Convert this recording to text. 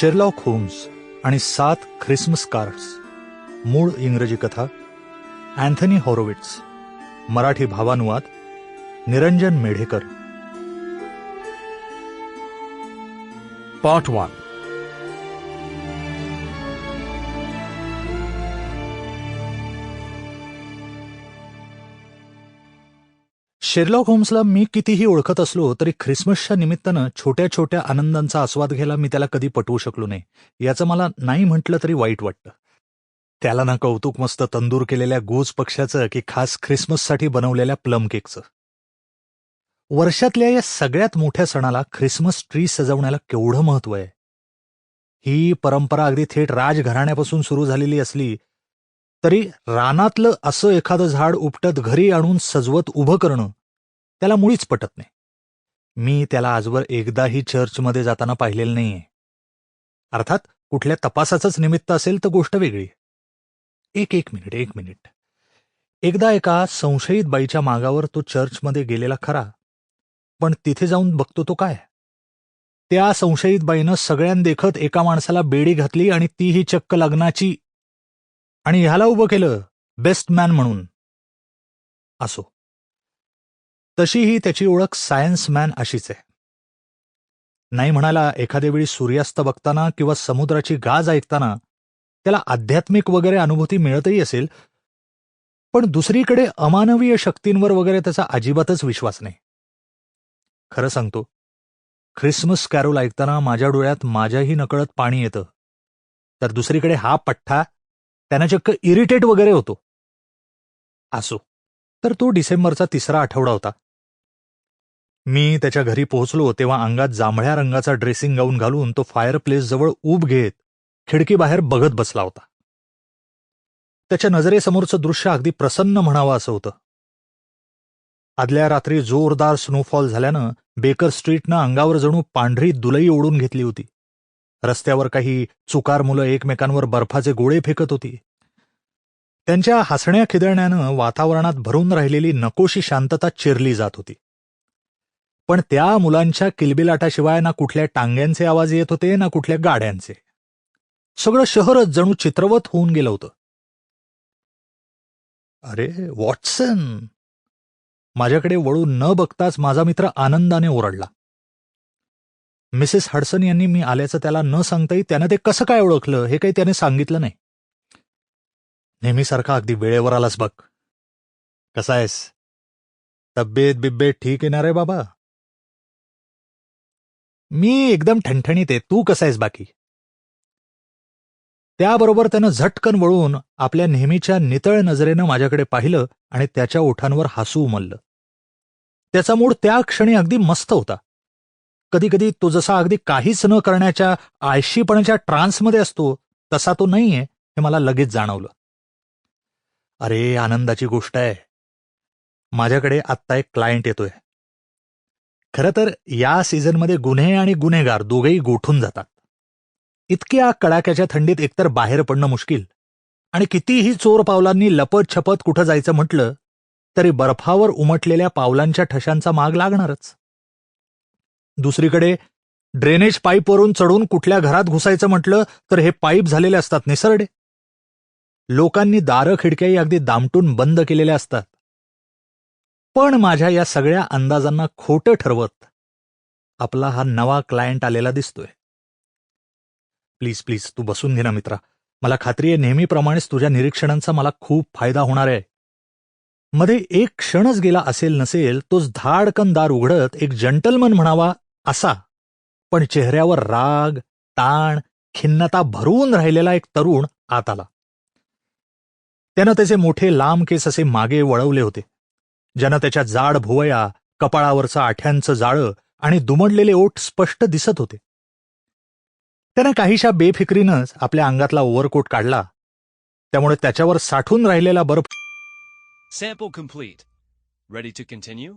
Sherlock homes आणि सात Christmas cards मूळ इंग्रजी कथा Anthony Horowitz Marathi भावानुवाद Niranjan Medhekar. Part one Sherlock होम्सला मी कितीही ओळखत असलो तरी ख्रिसमसच्या निमित्तानं छोट्या छोट्या आनंदांचा आस्वाद घ्यायला मी त्याला कधी पटवू शकलो नाही. याचं मला नाही म्हटलं तरी वाईट वाटतं. त्याला ना कौतुक मस्त तंदूर केलेल्या गोज पक्षाचं की खास ख्रिसमससाठी बनवलेल्या प्लम केकचं. वर्षातल्या या सगळ्यात मोठ्या सणाला ख्रिसमस ट्री सजवण्याला केवढं महत्त्व आहे? ही परंपरा अगदी थेट राजघराण्यापासून सुरू झालेली असली तरी रानातलं असं एखादं झाड उपटत घरी आणून सजवत उभं करणं त्याला मुळीच पटत नाही. मी त्याला आजवर एकदाही चर्चमध्ये जाताना पाहिलेलं नाहीये. अर्थात कुठल्या तपासाचंच निमित्त असेल तर गोष्ट वेगळी. एक एक मिनिट एक मिनिट. एकदा एका संशयित बाईच्या मागावर तो चर्चमध्ये गेलेला खरा. पण तिथे जाऊन बघतो तो काय? त्या संशयित बाईनं सगळ्यांदेखत एका माणसाला बेडी घातली आणि तीही चक्क लग्नाची आणि ह्याला उभं केलं बेस्ट मॅन म्हणून. असो. तशीही त्याची ओळख सायन्स मॅन अशीच आहे. नाही म्हणाला एखाद्या वेळी सूर्यास्त बघताना किंवा समुद्राची गाज ऐकताना त्याला आध्यात्मिक वगैरे अनुभूती मिळतही असेल पण दुसरीकडे अमानवीय शक्तींवर वगैरे त्याचा अजिबातच विश्वास नाही. खरं सांगतो ख्रिसमस कॅरोल ऐकताना माझ्या डोळ्यात माझ्याही नकळत पाणी येतं. तर दुसरीकडे हा पठ्ठा त्यांना चक्क इरिटेट वगैरे होतो. असो तर तो डिसेंबरचा तिसरा आठवडा होता. मी त्याच्या घरी पोहोचलो तेव्हा अंगात जांभळ्या रंगाचा ड्रेसिंग गाऊन घालून तो फायर प्लेस जवळ उब घेत खिडकीबाहेर बघत बसला होता. त्याच्या नजरेसमोरचं दृश्य अगदी प्रसन्न म्हणावं असं होतं. आदल्या रात्री जोरदार स्नोफॉल झाल्यानं बेकर स्ट्रीटनं अंगावर जणू पांढरी दुलई ओढून घेतली होती. रस्त्यावर काही चुकार मुलं एकमेकांवर बर्फाचे गोळे फेकत होती. त्यांच्या हसण्या खिदळण्यानं वातावरणात भरून राहिलेली नकोशी शांतता चिरली जात होती. पण त्या मुलांच्या किलबिलाटाशिवाय ना कुठल्या टांग्यांचे आवाज येत होते ना कुठल्या गाड्यांचे. सगळं शहरच जणू चित्रवत होऊन गेलं होतं. अरे वॉटसन! माझ्याकडे वळून न बघताच माझा मित्र आनंदाने ओरडला. मिसेस हडसन यांनी मी आल्याचं त्याला न सांगताही त्यानं ते कसं काय ओळखलं हे काही त्याने सांगितलं नाही. नेहमीसारखा अगदी वेळेवर आलास बघ. कसा आहेस? तब्येत बिब्येत ठीक येणार आहे बाबा? मी एकदम ठणठणीत आहे. तू कसा आहेस बाकी? त्याबरोबर त्यानं झटकन वळून आपल्या नेहमीच्या नितळ नजरेनं माझ्याकडे पाहिलं आणि त्याच्या ओठांवर हसू उमललं. त्याचा मूड त्या क्षणी अगदी मस्त होता. कधी कधी तो जसा अगदी काहीच न करण्याच्या आळशीपणाच्या ट्रान्समध्ये असतो तसा तो नाहीये हे मला लगेच जाणवलं. अरे आनंदाची गोष्ट आहे. माझ्याकडे आत्ता एक क्लायंट येतोय. खरं तर या सीझनमध्ये गुन्हे आणि गुन्हेगार दोघेही गोठून जातात. इतक्या कडाक्याच्या थंडीत एकतर बाहेर पडणं मुश्किल आणि कितीही चोर पावलांनी लपत छपत कुठं जायचं म्हटलं तरी बर्फावर उमटलेल्या पावलांच्या ठशांचा माग लागणारच. दुसरीकडे ड्रेनेज पाईपवरून चढून कुठल्या घरात घुसायचं म्हटलं तर हे पाईप झालेले असतात निसरडे. लोकांनी दारं खिडक्याही अगदी दामटून बंद केलेल्या असतात. पण माझ्या या सगळ्या अंदाजांना खोटं ठरवत आपला हा नवा क्लायंट आलेला दिसतोय. प्लीज प्लीज तू बसून घे ना मित्रा. मला खात्री आहे नेहमीप्रमाणेच तुझ्या निरीक्षणांचा मला खूप फायदा होणार आहे. मध्ये एक क्षणच गेला असेल नसेल तोच धाडकन दार उघडत एक जंटलमन म्हणावा असा. पण चेहऱ्यावर राग ताण खिन्नता भरून राहिलेला एक तरुण आत आला. त्यानं त्याचे मोठे लांब केस असे मागे वळवले होते. ज्यानं त्याच्या जाड भुवया कपाळावरचं आठ्यांचं जाळं आणि दुमडलेले ओठ स्पष्ट दिसत होते. त्यानं काहीशा बेफिक्रीनंच आपल्या अंगातला ओव्हरकोट काढला. त्यामुळे त्याच्यावर साठून राहिलेला बर्फ sample complete. Ready to continue